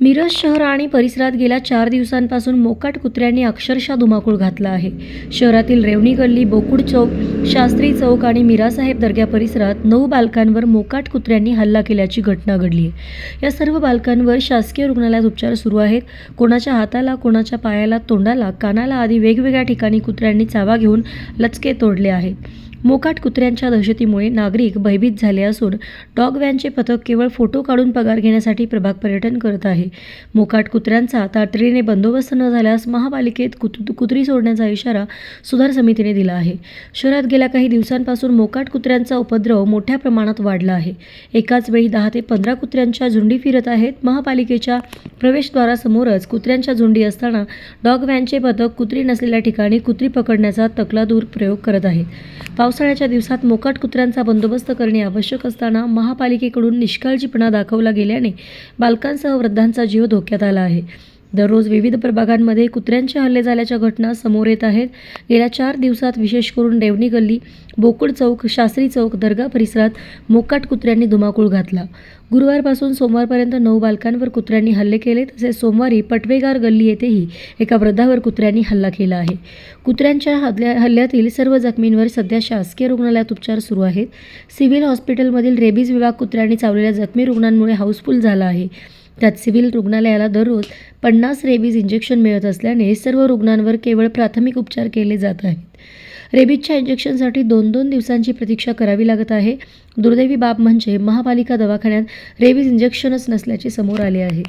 मिरज शहर आणि परिसरात गेल्या चार दिवसांपासून मोकाट कुत्र्यांनी अक्षरशः धुमाकूळ घातला आहे. शहरातील रेवणी गल्ली बोकुड चौक शास्त्री चौक आणि मीरासाहेब दर्ग्या परिसरात नऊ बालकांवर मोकाट कुत्र्यांनी हल्ला केल्याची घटना घडली आहे. या सर्व बालकांवर शासकीय रुग्णालयात उपचार सुरू आहेत. कोणाच्या हाताला कोणाच्या पायाला तोंडाला कानाला आदी वेगवेगळ्या ठिकाणी कुत्र्यांनी चावा घेऊन लचके तोडले आहेत. मोकाट कुत्र्यांच्या दहशतीमुळे नागरिक भयभीत झाले असून डॉग व्हॅनचे पथक केवळ फोटो काढून पगार घेण्यासाठी प्रभाग पर्यटन करत आहे. मोकाट कुत्र्यांचा तातडीने बंदोबस्त न झाल्यास महापालिकेत कुत कुत्री सोडण्याचा इशारा सुधार समितीने दिला आहे. शहरात गेल्या काही दिवसांपासून मोकाट कुत्र्यांचा उपद्रव मोठ्या प्रमाणात वाढला आहे. एकाच वेळी दहा ते पंधरा कुत्र्यांच्या झुंडी फिरत आहेत. महापालिकेच्या प्रवेशद्वारासमोरच कुत्र्यांच्या झुंडी असताना डॉग व्हॅनचे पथक कुत्री नसलेल्या ठिकाणी कुत्री पकडण्याचा तकलादूर प्रयोग करत आहेत पावसाळ्याच्या दिवसात मोकाट कुत्र्यांचा बंदोबस्त करणे आवश्यक असताना महापालिकेकडून निष्काळजीपणा दाखवला गेल्याने बालकांसह वृद्धांचा जीव धोक्यात आला आहे. दररोज विविध प्रभागांमध्ये कुत्र्यांचे हल्ले झाल्याच्या घटना समोर येत आहेत. गेल्या चार दिवसात विशेष करून देवणी गल्ली बोकुड चौक शास्त्री चौक दर्गा परिसरात मोकाट कुत्र्यांनी धुमाकूळ घातला. गुरुवारपासून सोमवारपर्यंत नऊ बालकांवर कुत्र्यांनी हल्ले केले तसेच सोमवारी पटवेगार गल्ली येथेही एका वृद्धावर कुत्र्यांनी हल्ला केला आहे. कुत्र्यांच्या हल्ल्या हल्ल्यातील सर्व जखमींवर सध्या शासकीय रुग्णालयात उपचार सुरू आहेत. सिव्हिल हॉस्पिटलमधील रेबीज विभाग कुत्र्यांनी चावलेल्या जखमी रुग्णांमुळे हाऊसफुल झाला आहे. त्यात सिव्हिल रुग्णालयाला दररोज पन्नास रेबीज इंजेक्शन मिळत असल्याने सर्व रुग्णांवर केवळ प्राथमिक उपचार केले जात आहेत. रेबीजच्या इंजेक्शनसाठी दोन दोन दिवसांची प्रतीक्षा करावी लागत आहे. दुर्दैवी बाब म्हणजे महापालिका दवाखान्यात रेबीज इंजेक्शनच नसल्याचे समोर आले आहे.